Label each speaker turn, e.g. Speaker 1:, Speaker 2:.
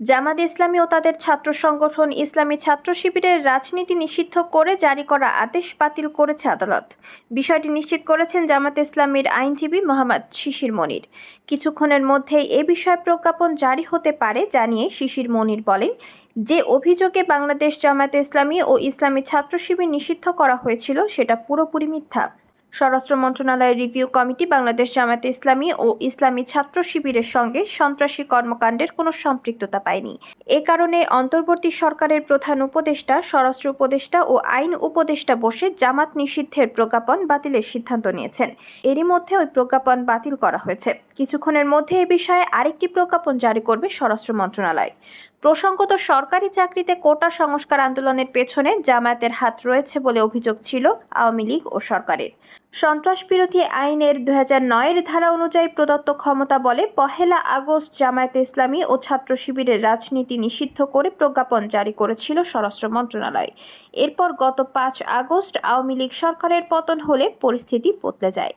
Speaker 1: জামাত ইসলামী ও তাদের ছাত্র সংগঠন ইসলামী ছাত্র শিবিরের রাজনীতি নিষিদ্ধ করে জারি করা আদেশ বাতিল করেছে আদালত। বিষয়টি নিশ্চিত করেছেন জামাত ইসলামীর আইনজীবী মোহাম্মদ শিশির মনির। কিছুক্ষণের মধ্যেই এ বিষয়ে প্রজ্ঞাপন জারি হতে পারে জানিয়ে শিশির মনির বলেন, যে অভিযোগে বাংলাদেশ জামায়াতে ইসলামী ও ইসলামী ছাত্র শিবির নিষিদ্ধ করা হয়েছিল সেটা পুরোপুরি মিথ্যা। স্বরাষ্ট্র মন্ত্রণালয়ের রিভিউ কমিটি বাংলাদেশ জামায়াতে ইসলামী ও ইসলামী ছাত্র শিবিরের সঙ্গে সন্ত্রাসী কর্মকাণ্ডের কোনো সম্পৃক্ততা পায়নি। এ কারণে অন্তর্বর্তী সরকারের প্রধান উপদেষ্টা, স্বরাষ্ট্র উপদেষ্টা ও আইন উপদেষ্টা বসে জামাত নিষিদ্ধের প্রজ্ঞাপন বাতিলের সিদ্ধান্ত নিয়েছেন। এরই মধ্যে ওই প্রজ্ঞাপন বাতিল করা হয়েছে। কিছুক্ষণের মধ্যে এ বিষয়ে আরেকটি প্রজ্ঞাপন জারি করবে স্বরাষ্ট্র মন্ত্রণালয়। প্রসঙ্গত, সরকারি চাকরিতে কোটা সংস্কার আন্দোলনের পেছনে জামায়াতের হাত রয়েছে বলে অভিযোগ ছিল আওয়ামী লীগ ও সরকারের। সন্ত্রাস বিরোধী আইনের দুই হাজার নয়ের ধারা অনুযায়ী প্রদত্ত ক্ষমতা বলে পহেলা আগস্ট জামায়াতে ইসলামী ও ছাত্র শিবিরের রাজনীতি নিষিদ্ধ করে প্রজ্ঞাপন জারি করেছিল স্বরাষ্ট্র মন্ত্রণালয়। এরপর গত পাঁচ আগস্ট আওয়ামী লীগ সরকারের পতন হলে পরিস্থিতি বদলে যায়।